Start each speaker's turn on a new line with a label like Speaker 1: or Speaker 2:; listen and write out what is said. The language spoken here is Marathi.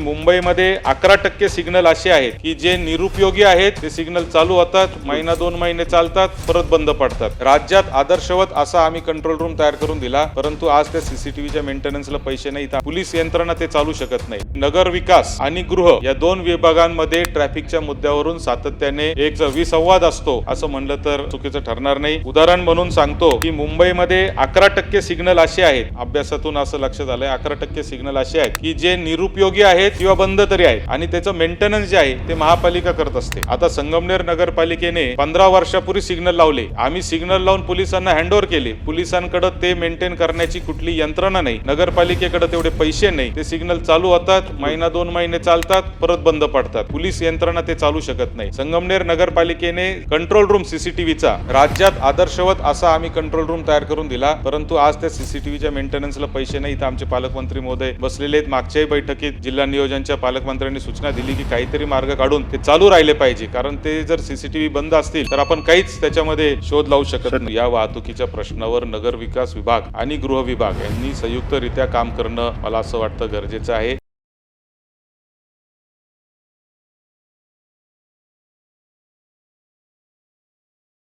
Speaker 1: मुंबईमध्ये अकरा टक्के सिग्नल असे आहेत की जे निरुपयोगी आहेत ते सिग्नल चालू होतात महिना दोन महिने चालतात परत बंद पडतात. राज्यात आदर्शवत असा आम्ही कंट्रोल रूम तयार करून दिला परंतु आज त्या सीसीटीव्हीच्या मेंटेनन्सला पैसे नाही. पोलीस यंत्रणा ते चालू शकत नाही. नगर विकास आणि गृह या दोन विभागांमध्ये ट्रॅफिकच्या मुद्द्यावरून सातत्याने एक विसंवाद असतो असं म्हणलं तर चुकीचं ठरणार नाही. उदाहरण म्हणून सांगतो की मुंबईमध्ये अकरा टक्के सिग्नल असे आहेत. अभ्यासातून असं लक्षात आलंय अकरा टक्के सिग्नल असे आहेत की जे निरुपयोगी आहेत किंवा बंद तरी आहेत. आणि त्याचं मेंटेनन्स जे आहे ते महापालिका करत असते. आता संगमनेर नगरपालिकेने पंधरा वर्षापूर्वी सिग्नल लावले. आम्ही सिग्नल लावून पोलिसांना हँडओव्हर केले. पोलिसांकडे ते मेंटेन करण्याची कुठली यंत्रणा नाही. नगरपालिकेकडे तेवढे पैसे नाही. ते सिग्नल चालू होतात महिना दोन महिने चालतात परत बंद पडतात. पोलीस यंत्रणा ते चालू शकत नाही. संगमनेर नगरपालिकेने कंट्रोल रूम सीसीटीव्हीचा राज्यात आदर्शवत असा आम्ही कंट्रोल रूम तयार करून दिला. परंतु आज त्या सीसीटीव्हीच्या मेंटेनन्सला पैसे नाही तर आमचे पालकमंत्री महोदय बसलेले आहेत. मागच्याही बैठकीत जिल्हा नियोजनच्या पालकमंत्र्यांनी सूचना दिली की काहीतरी मार्ग काढून ते चालू राहिले पाहिजे. कारण ते जर सीसीटीव्ही बंद असतील तर आपण काहीच त्याच्यामध्ये शोध लावू शकत नाही. या वाहतुकीच्या प्रश्नावर नगर विकास विभाग आणि गृह विभाग यांनी संयुक्तरित्या काम करणं मला असं वाटतं गरजेचं आहे.